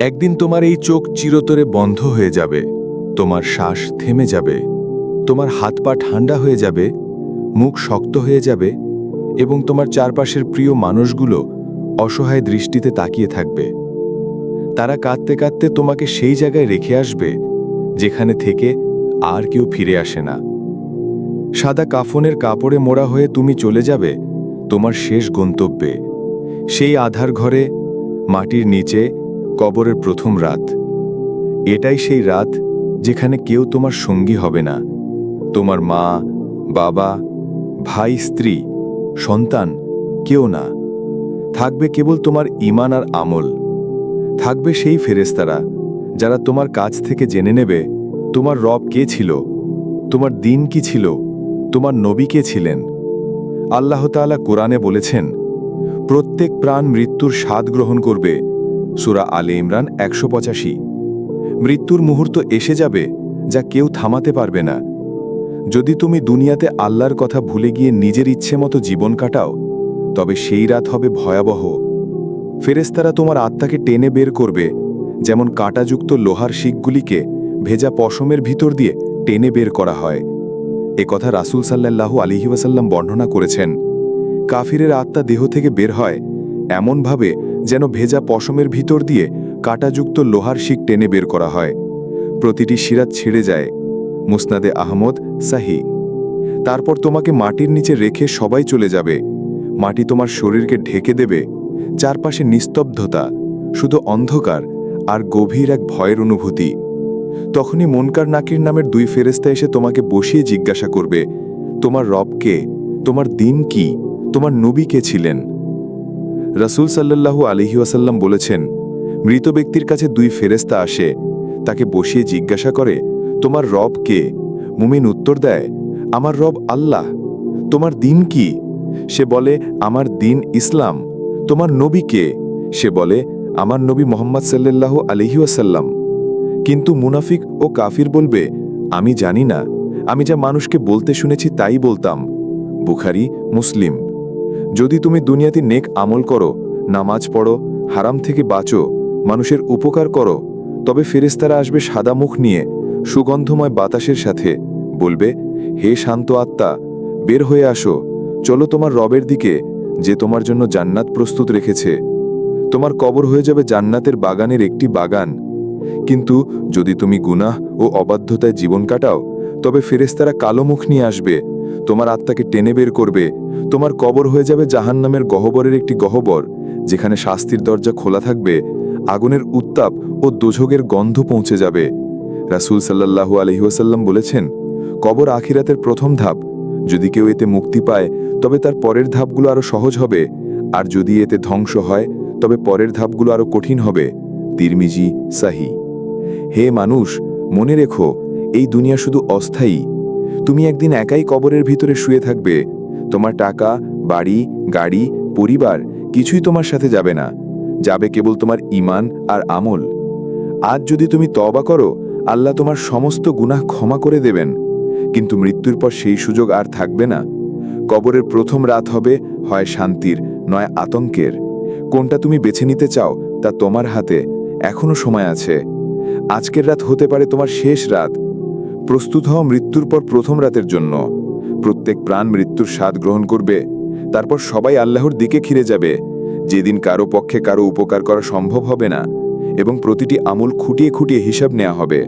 একদিন তোমার এই চোখ চিরতরে বন্ধ হয়ে যাবে, তোমার শ্বাস থেমে যাবে, তোমার হাত পা ঠান্ডা হয়ে যাবে, মুখ শক্ত হয়ে যাবে এবং তোমার চারপাশের প্রিয় মানুষগুলো অসহায় দৃষ্টিতে তাকিয়ে থাকবে। তারা কাঁদতে কাঁদতে তোমাকে সেই জায়গায় রেখে আসবে, যেখানে থেকে আর কেউ ফিরে আসে না। সাদা কাফনের কাপড়ে মোড়া হয়ে তুমি চলে যাবে, তোমার শেষ গন্তব্যে। সেই আধার ঘরে, মাটির নিচে কবরের প্রথম রাত। এটাই সেই রাত যেখানে কেউ তোমার সঙ্গী হবে না। তোমার মা, বাবা, ভাই, স্ত্রী, সন্তান, কেউ না। থাকবে কেবল তোমার ইমান আর আমল। থাকবে সেই ফেরেস্তারা যারা তোমার কাছ থেকে জেনে নেবে তোমার রব কে ছিল, তোমার দিন কি ছিল, তোমার নবী কে ছিলেন। আল্লাহ তাআলা কোরআনে বলেছেন, প্রত্যেক প্রাণ মৃত্যুর স্বাদ গ্রহণ করবে সুরা আলে ইমরান একশো পঁচাশি। মৃত্যুর মুহূর্ত এসে যাবে যা কেউ থামাতে পারবে না। যদি তুমি দুনিয়াতে আল্লাহর কথা ভুলে গিয়ে নিজের ইচ্ছে মতো জীবন কাটাও, তবে সেই রাত হবে ভয়াবহ। ফেরেস্তারা তোমার আত্মাকে টেনে বের করবে, যেমন কাঁটাযুক্ত লোহার শিকগুলিকে ভেজা পশমের ভিতর দিয়ে টেনে বের করা হয়। এ কথা রাসুল সাল্লাল্লাহু আলিহি ওয়াসাল্লাম বর্ণনা করেছেন। কাফিরের আত্মা দেহ থেকে বের হয়, এমনভাবে যেন ভেজা পশমের ভিতর দিয়ে কাটাযুক্ত লোহার শিক টেনে বের করা হয়। প্রতিটি শিরাত ছেড়ে যায়। মুসনাদে আহমদ, সাহি। তারপর তোমাকে মাটির নিচে রেখে সবাই চলে যাবে। মাটি তোমার শরীরকে ঢেকে দেবে। চারপাশে নিস্তব্ধতা, শুধু অন্ধকার আর গভীর এক ভয়ের অনুভূতি। তখনই মনকার নাকির নামের দুই ফেরেস্তা এসে তোমাকে বসিয়ে জিজ্ঞাসা করবে, তোমার রব কে? তোমার দিন কি? তোমার নবী কে ছিলেন? রাসূল সাল্লাল্লাহু আলহি ওয়াসাল্লাম বলেছেন, মৃত ব্যক্তির কাছে দুই ফেরেস্তা আসে, তাকে বসিয়ে জিজ্ঞাসা করে, তোমার রব কে? মুমিন উত্তর দেয়, আমার রব আল্লাহ। তোমার দিন কি? সে বলে, আমার দিন ইসলাম। তোমার নবী কে? সে বলে, আমার নবী মোহাম্মদ সাল্লাল্লাহু আলহি ওয়াসাল্লাম। কিন্তু মুনাফিক ও কাফির বলবে, আমি জানি না। আমি যা মানুষকে বলতে শুনেছি তাই বলতাম। বুখারি, মুসলিম। যদি তুমি দুনিয়াতে নেক আমল করো, নামাজ পড়ো, হারাম থেকে বাঁচো, মানুষের উপকার করো, তবে ফেরেস্তারা আসবে সাদা মুখ নিয়ে, সুগন্ধময় বাতাসের সাথে। বলবে, হে শান্ত আত্মা, বের হয়ে আসো, চলো তোমার রবের দিকে, যে তোমার জন্য জান্নাত প্রস্তুত রেখেছে। তোমার কবর হয়ে যাবে জান্নাতের বাগানের একটি বাগান। কিন্তু যদি তুমি গুনাহ ও অবাধ্যতায় জীবন কাটাও, তবে ফেরেস্তারা কালো মুখ নিয়ে আসবে। তোমার আত্মাকে টেনে বের করবে, তোমার কবর হয়ে যাবে জাহান্নামের গহবরের একটি গহবর, যেখানে শাস্তির দরজা খোলা থাকবে, আগুনের উত্তাপ ও দোঝগের গন্ধ পৌঁছে যাবে। রাসূল সাল্লাল্লাহু আলহি ওয়াসাল্লাম বলেছেন, কবর আখিরাতের প্রথম ধাপ। যদি কেউ এতে মুক্তি পায়, তবে তার পরের ধাপগুলো আরও সহজ হবে। আর যদি এতে ধ্বংস হয়, তবে পরের ধাপগুলো আরও কঠিন হবে। তিরমিজি, সাহি। হে মানুষ, মনে রেখো, এই দুনিয়া শুধু অস্থায়ী। তুমি একদিন একাই কবরের ভিতরে শুয়ে থাকবে। তোমার টাকা, বাড়ি, গাড়ি, পরিবার কিছুই তোমার সাথে যাবে না। যাবে কেবল তোমার ইমান আর আমল। আজ যদি তুমি তবা করো, আল্লাহ তোমার সমস্ত গুনাহ ক্ষমা করে দেবেন। কিন্তু মৃত্যুর পর সেই সুযোগ আর থাকবে না। কবরের প্রথম রাত হবে হয় শান্তির, নয় আতঙ্কের। কোনটা তুমি বেছে নিতে চাও, তা তোমার হাতে। এখনও সময় আছে। আজকের রাত হতে পারে তোমার শেষ রাত। প্রস্তুত হও মৃত্যুর পর প্রথম রাতের জন্য। প্রত্যেক প্রাণ মৃত্যুর স্বাদ গ্রহণ করবে। তারপর সবাই আল্লাহর দিকে খিরে যাবে। যেদিন কারও পক্ষে কারও উপকার করা সম্ভব হবে না, এবং প্রতিটি আমূল খুঁটিয়ে খুঁটিয়ে হিসাব নেওয়া হবে।